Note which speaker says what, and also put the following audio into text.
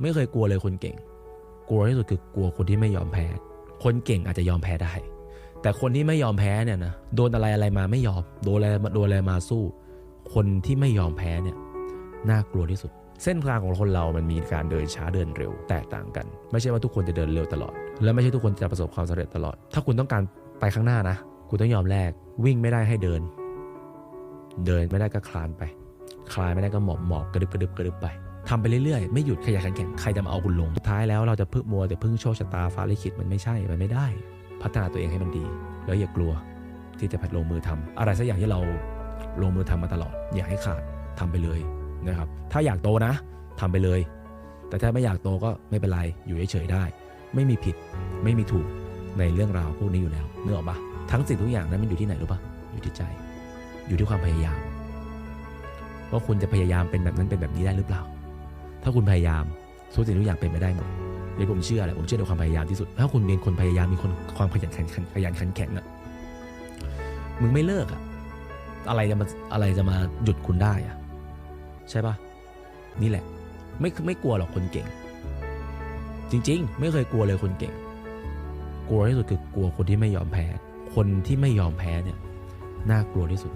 Speaker 1: ไม่เคยกลัวเลยคนเก่ง กลัวที่สุดคือกลัวคนที่ไม่ยอมแพ้ คนเก่งอาจจะยอมแพ้ได้ แต่คนที่ไม่ยอมแพ้เนี่ยนะโดนอะไรอะไรมาไม่ยอม โดนอะไรโดนอะไรมาสู้ คนที่ไม่ยอมแพ้เนี่ยน่ากลัวที่สุด เส้นทางของคนเรามันมีการเดินช้าเดินเร็วแตกต่างกัน ไม่ใช่ว่าทุกคนจะเดินเร็วตลอด และไม่ใช่ทุกคนจะประสบความสำเร็จตลอด ถ้าคุณต้องการไปข้างหน้านะ คุณต้องยอมแลกวิ่งไม่ได้ให้เดิน เดินไม่ได้ก็คลานไป คลานไม่ได้ก็หมอบหมอบกระดึบกระดึบกระดึบไป ทำไปเรื่อยๆ ไม่หยุดขยันขันแข็งใครจะมาเอาคุณลงสุดท้ายแล้วเราจะพึ่งมัวแต่พึ่งโชคชะตาฟ้าลิขิตมันไม่ใช่มันไม่ได้ พัฒนาตัวเองให้มันดี แล้วอย่ากลัวที่จะลงมือทำอะไรสักอย่างที่เราลงมือทำมาตลอด อย่าให้ขาดทำไปเลยนะครับ ถ้าอยากโตนะทำไปเลย แต่ถ้าไม่อยากโตก็ไม่เป็นไรอยู่เฉยๆได้ ไม่มีผิดไม่มีถูกในเรื่องราวพวกนี้อยู่แล้วเนื้อออกปะทั้งสิ่งทุกอย่างนั้นมันอยู่ที่ไหนรู้ปะอยู่ที่ใจ อยู่ที่ความพยายามว่าคุณจะพยายามเป็นแบบนั้นเป็นแบบนี้ได้หรือเปล่า ถ้าคุณพยายามทุกสิ่งทุกอย่างเป็นไปได้หมดเดี๋ยผมเชื่อแหละผมเชื่อในความพยายามที่สุด ถ้าคุณเป็นคนพยายามมีคนความขยันขันขันขยันขันแข็งอะมึงไม่เลิกอะอะไรจะมาอะไรจะมาหยุดคุณได้อะใช่ปะนี่แหละ ไม่ไม่กลัวหรอกคนเก่ง จริง ๆ ไม่เคยกลัวเลยคนเก่ง กลัวที่สุดคือกลัวคนที่ไม่ยอมแพ้ คนที่ไม่ยอมแพ้เนี่ยน่ากลัวที่สุด